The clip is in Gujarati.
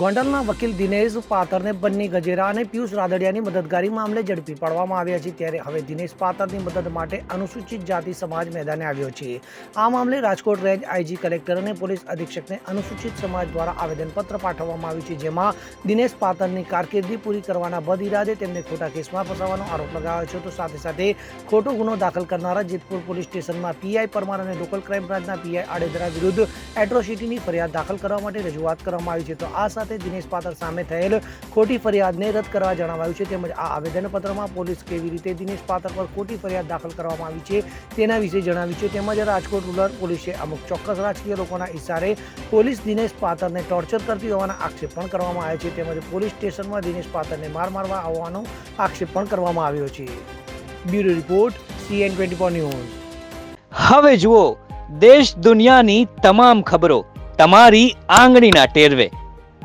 ગોંડલના વકીલ દિનેશ પાતરને બન્ની ગજેરા અને પિયુષ રાદડિયાની મદદગારી મામલે ઝડપી પાડવામાં આવ્યા છે. ત્યારે હવે દિનેશ પાતરની મદદ માટે અનુસૂચિત જાતિ સમાજ મેદાને આવ્યો છે. આ મામલે રાજકોટ રેન્જ આઈજી કલેક્ટર અને પોલીસ અધિક્ષકને અનુસૂચિત સમાજ દ્વારા આવેદનપત્ર પાઠવવામાં આવ્યું છે, જેમાં દિનેશ પાતરની કારકિર્દી પૂરી કરવાના બદ ઇરાદે તેમને ખોટા કેસમાં ફસાવવાનો આરોપ લગાવ્યો છે. તો સાથે સાથે ખોટો ગુનો દાખલ કરનારા જેતપુર પોલીસ સ્ટેશનમાં પીઆઈ પરમાર અને લોકલ ક્રાઇમ બ્રાન્ચના પીઆઈ આડેદરા વિરુદ્ધ એટ્રોસિટીની ફરિયાદ દાખલ કરવા માટે રજૂઆત કરવામાં આવી છે. તો આ સાથે દિનેશ પાત્ર સામે થયેલ ખોટી ફરિયાદને રદ કરવા જણાવાયું છે. તેમજ આ આવેદનપત્રમાં પોલીસ કેવી રીતે દિનેશ પાત્ર પર ખોટી ફરિયાદ દાખલ કરવામાં આવી છે તેના વિશે જણાવ્યું છે. તેમજ રાજકોટ રૂરલ પોલીસે અમુક ચોક્કસ રાજકીય લોકોના ઇશારે પોલીસ દિનેશ પાતરને ટોર્ચર કરતી હોવાના આક્ષેપ પણ કરવામાં આવ્યો છે. તેમજ પોલીસ સ્ટેશનમાં દિનેશ પાત્રને માર મારવા આવવાનો આક્ષેપ પણ કરવામાં આવ્યો છે. Bureau report, CN twenty four news. હવે જુઓ, દેશ દુનિયાની તમામ ખબરો તમારી આંગળીના ટેરવે.